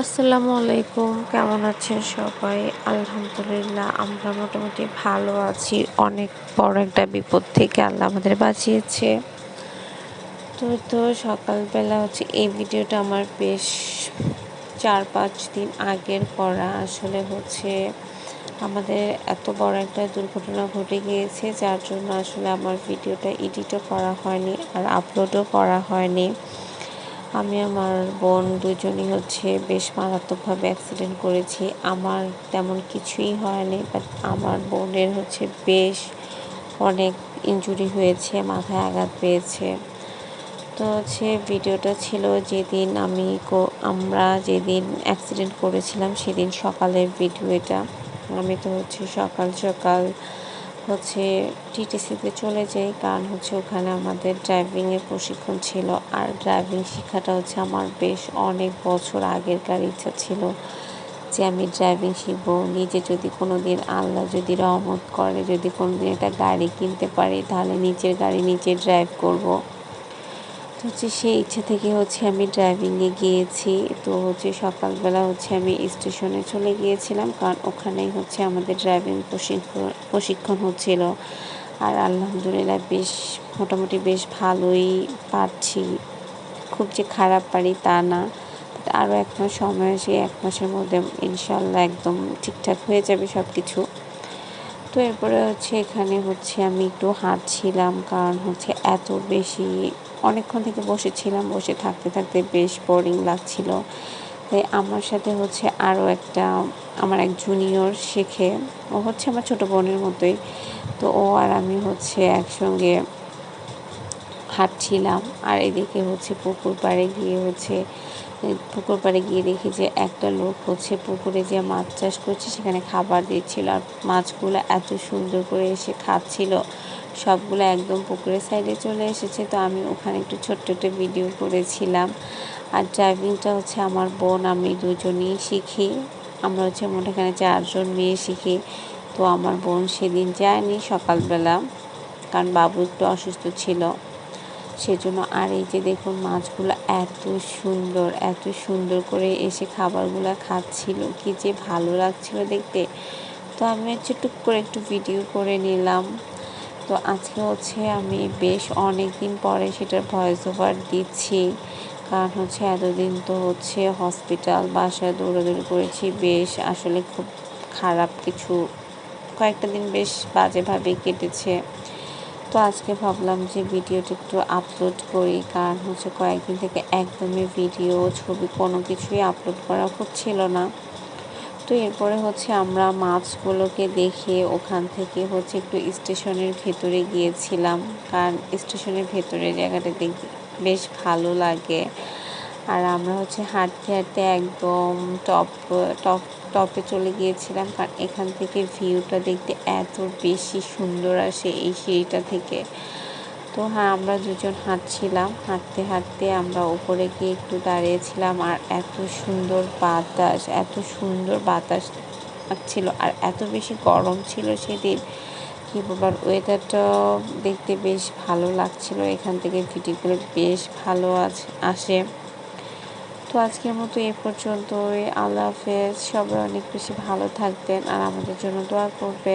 আসসালামু আলাইকুম। কেমন আছেন সবাই? আলহামদুলিল্লাহ, আমরা মোটামুটি ভালো আছি। অনেক বড় একটা বিপদ থেকে আল্লাহ আমাদের বাঁচিয়েছে। তো তো সকালবেলা হচ্ছে এই ভিডিওটা আমার বেশ চার, পাঁচ দিন আগের করা। আসলে হচ্ছে আমাদের এত বড় একটা দুর্ঘটনা ঘটে গিয়েছে, যার জন্য আসলে আমার ভিডিওটা এডিটও করা হয়নি আর আপলোডও করা হয়নি। আমি আমার বোন দুজনই হচ্ছে বেশ মারাত্মকভাবে অ্যাক্সিডেন্ট করেছি। আমার তেমন কিছুই হয়নি বাট আমার বোনের হচ্ছে বেশ অনেক ইঞ্জুরি হয়েছে, মাথায় আঘাত পেয়েছে। তো হচ্ছে ভিডিওটা ছিল যেদিন আমি আমরা যেদিন অ্যাক্সিডেন্ট করেছিলাম সেদিন সকালের ভিডিও এটা। আমি তো হচ্ছে সকাল সকাল হচ্ছে টিটিসিতে চলে যাই। কারণ হচ্ছে ওখানে আমাদের ড্রাইভিংয়ের প্রশিক্ষণ ছিল। আর ড্রাইভিং শিক্ষাটা হচ্ছে আমার বেশ অনেক বছর আগেরকার ইচ্ছা ছিল যে আমি ড্রাইভিং শিখব। নিজে যদি কোনো দিন আল্লাহ যদি রহমত করে, যদি কোনো দিন একটা গাড়ি কিনতে পারি, তাহলে নিজের গাড়ি নিজে ড্রাইভ করব। হচ্ছে সেই ইচ্ছে থেকে হচ্ছে আমি ড্রাইভিংয়ে গিয়েছি। তো হচ্ছে সকালবেলা হচ্ছে আমি স্টেশনে চলে গিয়েছিলাম, কারণ ওখানেই হচ্ছে আমাদের ড্রাইভিং প্রশিক্ষণ প্রশিক্ষণ হচ্ছিল। আর আলহামদুলিল্লাহ বেশ, মোটামুটি বেশ ভালোই পারছি। খুব যে খারাপ পারি তা না আরও এক মাস সময় আসে, এক মাসের মধ্যে ইনশাল্লাহ একদম ঠিকঠাক হয়ে যাবে সব কিছু তো এরপরে হচ্ছে এখানে হচ্ছে আমি একটু হাঁটছিলাম, কারণ হচ্ছে এত বেশি অনেকক্ষণ থেকে বসেছিলাম, বসে থাকতে থাকতে বেশ বোরিং লাগছিল। তাই আমার সাথে হচ্ছে আরও একটা, আমার এক জুনিয়র শেখে, ও হচ্ছে আমার ছোটো বোনের মতোই। তো ও আর আমি হচ্ছে একসঙ্গে হাঁটছিলাম। আর এদিকে হচ্ছে পুকুর পাড়ে গিয়ে হচ্ছে পুকুর পাড়ে গিয়ে দেখি যে একটা লোক হচ্ছে পুকুরে যে মাছ চাষ করছে, সেখানে খাবার দিচ্ছিল। আর মাছগুলো এত সুন্দর করে এসে খাচ্ছিল। সবগুলো একদম পুকুরের সাইডে চলে এসেছে, তো আমি ওখানে একটু ছোট্ট একটা ভিডিও করেছিলাম। আর ড্রাইভিংটা হচ্ছে আমার বোন, আমি দুজনেই শিখি। আমরা হচ্ছে মোট এখানে চারজন মেয়ে শিখি। তো আমার বোন সেদিন যায়নি সকালবেলা, কারণ বাবু একটু অসুস্থ ছিল। সেজন্য আর এই যে দেখুন মাছগুলো এত সুন্দর এত সুন্দর করে এসে খাবারগুলো খাচ্ছিল, কি যে ভালো লাগছিল দেখতে। তো আমি হচ্ছে টুক করে একটু ভিডিও করে নিলাম। তো আজকে হচ্ছে আমি বেশ অনেক দিন পরে সেটার ভয়েস ওভার দিচ্ছি। কারণ হচ্ছে এতদিন তো হচ্ছে হসপিটাল বাসায় দৌড়াদৌড়ি করেছি, বেশ আসলে খুব খারাপ কিছু, কয়েকটা দিন বেশ বাজেভাবে কেটেছে। তো আজকে ভাবলাম যে ভিডিওটা একটু আপলোড করি, কারণ হচ্ছে কয়েকদিন থেকে একদমই ভিডিও ছবি কোনো কিছুই আপলোড করা হচ্ছিল না। তো এরপরে হচ্ছে আমরা মাছগুলোকে দেখে ওখান থেকে হচ্ছে একটু স্টেশনের ভেতরে গিয়েছিলাম। কারণ স্টেশনের ভেতরে জায়গাটা দেখতে বেশ ভালো লাগে। আর আমরা হচ্ছে হাঁটতে হাঁটতে একদম টপ টপ, টপে চলে গিয়েছিলাম। কারণ এখান থেকে ভিউটা দেখতে এত বেশি সুন্দর আসে এই সিঁড়িটা থেকে। তো হ্যাঁ আমরা দুজন হাঁটছিলাম। হাঁটতে হাঁটতে আমরা উপরে গিয়ে একটু দাঁড়িয়েছিলাম আর এত সুন্দর বাতাস, এত সুন্দর বাতাস ছিল আর এত বেশি গরম ছিল সেদিন। কী বলবার ওয়েদারটা দেখতে বেশ ভালো লাগছিল। এখান থেকে ভিডিওগুলো বেশ ভালো আসে। তো আজকের মতো এ পর্যন্তই। আল্লাহ হাফেজ। সবাই অনেক বেশি ভালো থাকবেন আর আমাদের জন্য দোয়া করবেন।